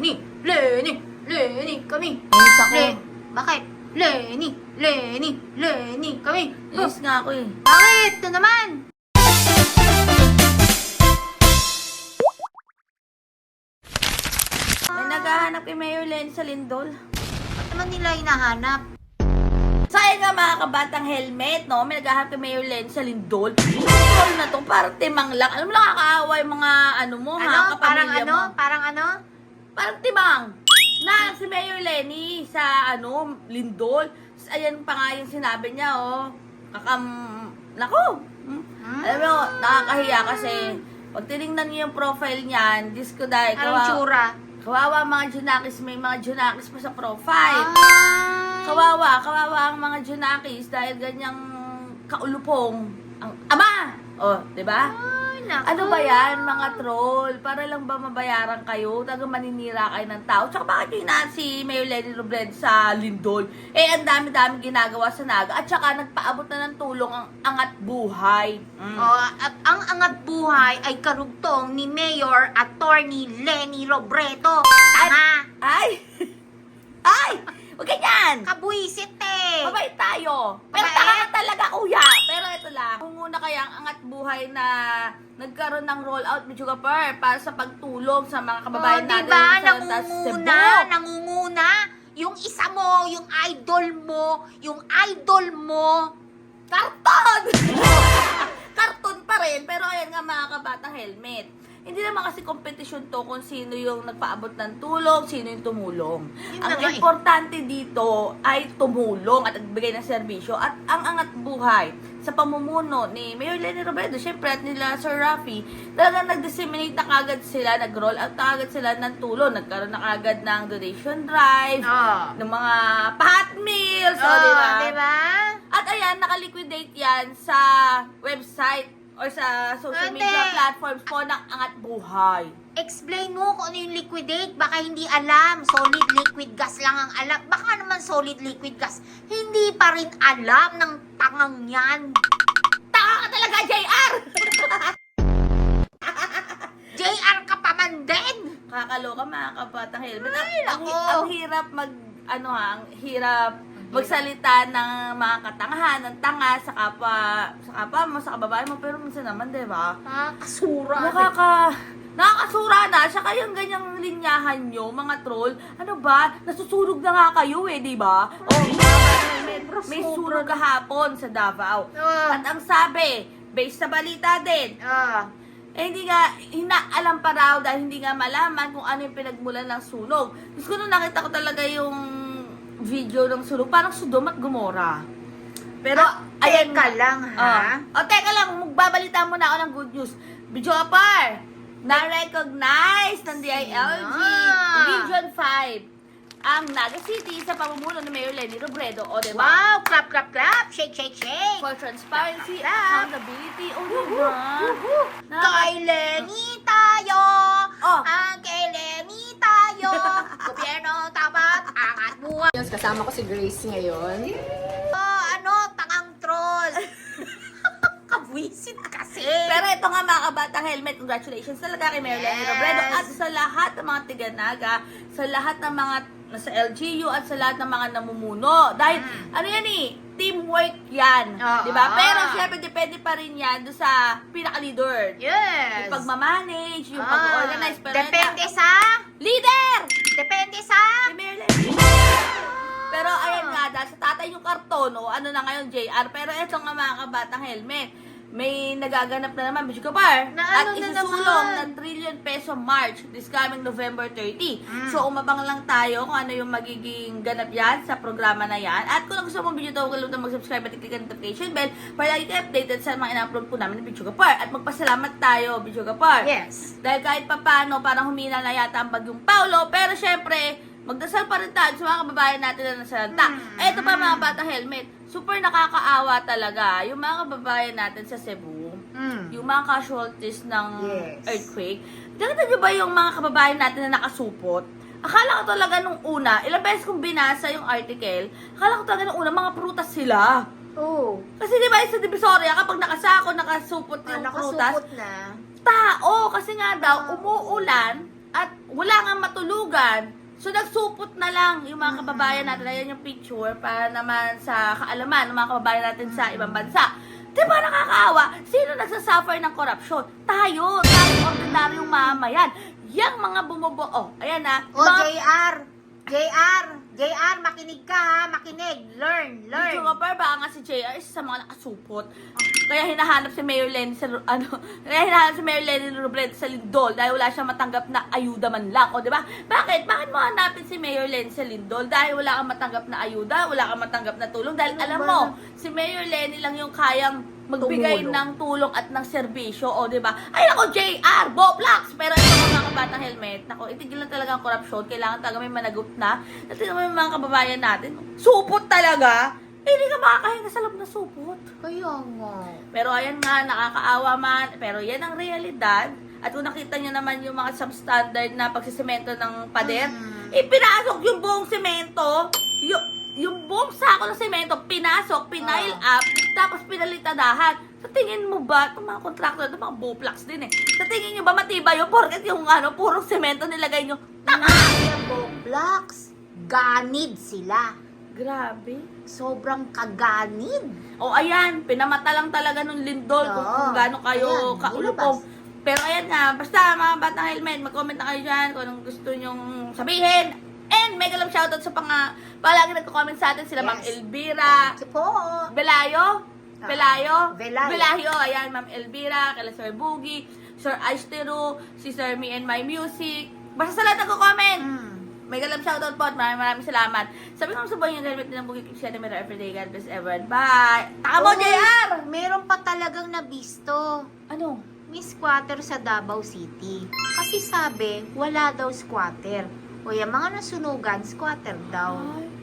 Lenny, Lenny, Lenny, kami. Inis ako. Le, bakit? Lenny, Lenny, Lenny, kami. Inis nga ako eh. bakit? Ito naman. May naghahanap kay Mayor Len sa Lindol. Ba't naman nila hinahanap? Sayang nga mga kabatang helmet, no? May naghahanap kay Mayor Len sa Lindol. Troll na to, parang timang lang. Alam mo, nakakaawa yung mga ano mo, ha? Ano? Parang Kapamilya ano? mo. Parang ano? Parang timang. Na si Mayor Lenny sa ano, Lindol. Ayan pa nga yung sinabi niya, oh. Kakam... Nako! Hmm? Alam mo, nakakahiya kasi pag tinignan niyo yung profile niyan, Diyos ko dahil, Anong tsura? kawawa mga Junakis, may mga Junakis pa sa profile. Ah. Kawawa, kawawa ang mga Junakis dahil ganyang kaulupong ang ama. Oh, 'di ba? Naku. Ano ba 'yan, mga troll? Para lang ba mabayaran kayo? Taga maninira kayo ng tao. Tsaka bakit yung inaan si Mayor Lenny Robredo sa Lindol? Eh, ang dami-dami ginagawa sa Naga. At tsaka nagpaabot na ng tulong ang angat buhay. Mm. Oh, at ang angat buhay ay karugtong ni Mayor Attorney Lenny Robredo. Tanga! Ay! Ay! Huwag ganyan! Kabuisit eh! Mabait tayo. Pero talaga, kuya. Pero ito lang. Kung muna kaya ang angat buhay na nagkaroon ng rollout with Sugar Pearl para sa pagtulong sa mga kababayan oh, natin diba? sa Cebu. Nangunguna, nangunguna. Yung isa mo, yung idol mo, yung idol mo. Karton! Karton pa rin. Pero ayan nga mga kabatang helmet. Hindi naman kasi kompetisyon to kung sino yung nagpaabot ng tulong, sino yung tumulong. Yun ang na nga eh. importante dito ay tumulong at nagbigay ng serbisyo at ang angat buhay sa pamumuno ni Mayor Lenny Robredo, syempre at nila Sir Rafi, talagang nag-disseminate na kagad sila, nag-roll out na kagad sila ng tulong. Nagkaroon na kagad ng donation drive, Oh. ng mga hot meals, Oh, o, di ba? diba? At ayan, nakaliquidate yan sa website or sa social Hindi. media platforms po ng Angat Buhay. Explain mo kung ano yung liquidate. Baka hindi alam. Solid liquid gas lang ang alam. Baka naman solid liquid gas. Hindi pa rin alam ng tangang yan. Taka ka talaga, JR! JR ka pa man din. Kakaloka mga kapatang helmet. Ang, Ay, ang, nako. ang hirap mag, ano ha, ang hirap magsalita ng mga katangahan, ng tanga sa kapwa, sa kapwa mo, sa kababae mo, pero minsan naman, di ba? Ha? Kasura. Nakaka... Nakakasura na, saka yung ganyang linyahan nyo, mga troll, ano ba, nasusunog na nga kayo eh, di ba? O, may, may sunog kahapon sa Davao. Ah. At ang sabi, based sa balita din, Ah. eh hindi nga, hinaalam pa raw dahil hindi nga malaman kung ano yung pinagmulan ng sunog. Tapos ko nung nakita ko talaga yung video ng sunog, parang Sodom at Gomora. Pero, Ah, ayan teka lang, ha? Ah. O, teka lang, magbabalita muna ako ng good news. Video apart, na-recognize ng DILG. Region 5 ang Naga City sa pamumuno ni Mayor Lenny Robredo. O, diba? Wow! Clap, clap, clap! Shake, shake, shake! For transparency, Clap. accountability, o, diba? Kay Lenny tayo! Oh. Ang kay Lenny tayo! Yes, kasama ko si Grace ngayon. Oh, ano, tangang troll! Kabwisit kasi! Pero ito nga mga kabatang helmet, congratulations talaga kay Mayor Lenny Yes. Robredo at sa lahat ng mga tiganaga, sa lahat ng mga nasa LGU at sa lahat ng mga namumuno. Dahil, Mm. ano yan eh, teamwork yan. Oo. Di ba? Pero syempre, depende pa rin yan doon sa pinaka-leader. yes! Yung pagmamanage, yung Ah, pag-organize. Pero Depende nga, sa... Leader! Depende sa... Si Mayor tatay yung karton, o ano na ngayon, JR. Pero eto nga mga kabatang helmet, may nagaganap na naman, Bishop Kapar. Na at ano na isusulong naman? ng trillion peso March this coming November 30. Mm. So umabang lang tayo kung ano yung magiging ganap yan sa programa na yan. At kung gusto mo video to, huwag kalimutan mag-subscribe at i-click ang notification bell para lagi kayo updated sa mga ina-upload po namin ng Bishop Kapar. At magpasalamat tayo, Bishop Kapar. Yes! Dahil kahit papano, parang humina na yata ang bagyong Paulo. Pero syempre, magdasal pa rin tayo sa mga kababayan natin na nasa lanta. Mm. Eto pa mga bata helmet. Super nakakaawa talaga yung mga kababayan natin sa Cebu. Mm. Yung mga casualties ng Yes. earthquake. Nakita nyo ba yung mga kababayan natin na nakasupot? Akala ko talaga nung una, ilang beses kong binasa yung article, akala ko talaga nung una, mga prutas sila. Oh, Kasi di ba sa Divisoria, kapag nakasako, nakasupot ah, yung prutas, nakasupot na. tao kasi nga daw umuulan At wala nga matulugan. So, nagsupot na lang yung mga kababayan natin. Ayan yung picture para naman sa kaalaman ng mga kababayan natin sa ibang bansa. Di ba nakakaawa? Sino nagsasuffer ng korupsyon? Tayo, tayo ordinaryong mamayan. Yang mga bumubo... Oh, ayan na. O, JR! JR! JR, makinig ka ha! Makinig! Learn! Learn! YouTuber, baka nga si JR isa sa mga nakasupot. Kaya hinahanap si Mayor Lenny sa, ano, kaya hinahanap si Mayor Lenny Robredo sa Lindol dahil wala siyang matanggap na ayuda man lang. O, di ba? Bakit? Bakit mo hanapin si Mayor Lenny sa Lindol? Dahil wala kang matanggap na ayuda, wala kang matanggap na tulong. Dahil Ano alam ba? mo, si Mayor Lenny lang yung kayang magbigay Tumulong. ng tulong at ng serbisyo, o, di ba? Ay, ako, JR, Boblax! Pero ito mga kabatang helmet, nako, itigil na talaga ang korupsyon. Kailangan talaga may managot na. At yung mga kababayan natin, supot talaga. Eh, hindi ka makakahinga sa loob na supot. Kaya nga. Pero ayan nga, nakakaawa man. Pero yan ang realidad. At kung nakita nyo naman yung mga substandard na pagsisemento ng pader, Mm. ipinasok yung buong semento, yung, sako ng semento, pinasok, pinail Ah. up, tapos pinalitadahan. Sa tingin mo ba, itong mga contractor, itong mga buplax din eh. Sa tingin nyo ba matibay yung porket yung ano, purong semento nilagay nyo? Tanga! Yung blocks, ganid sila. Grabe. Sobrang kaganid. O ayan, pinamata lang talaga nung lindol kung, Oo. kung gaano kayo Ayan, kaulupong. Pero ayan nga, basta mga batang helmet, mag-comment na kayo dyan kung anong gusto nyong sabihin. And mega love shoutout sa panga, palagi nagko-comment sa atin sila Ma'am Yes. Elvira, Ito po. Belayo, Ah, Belayo, Velayo. Belayo, ayan, Ma'am Elvira, kala Sir Boogie, Sir Aistero, si Sir Me and My Music. Basta sa lahat nagko-comment. Mm. Mega love shoutout po at maraming maraming salamat. Sabi ko sa buhay yung helmet ng Bukit Kips Canada everyday. God bless everyone. Bye! Taka mo, Oh, JR! Meron pa talagang nabisto. Ano? May squatter sa Davao City. Kasi sabi, wala daw squatter. O yung mga nasunugan, squatter daw. Ay,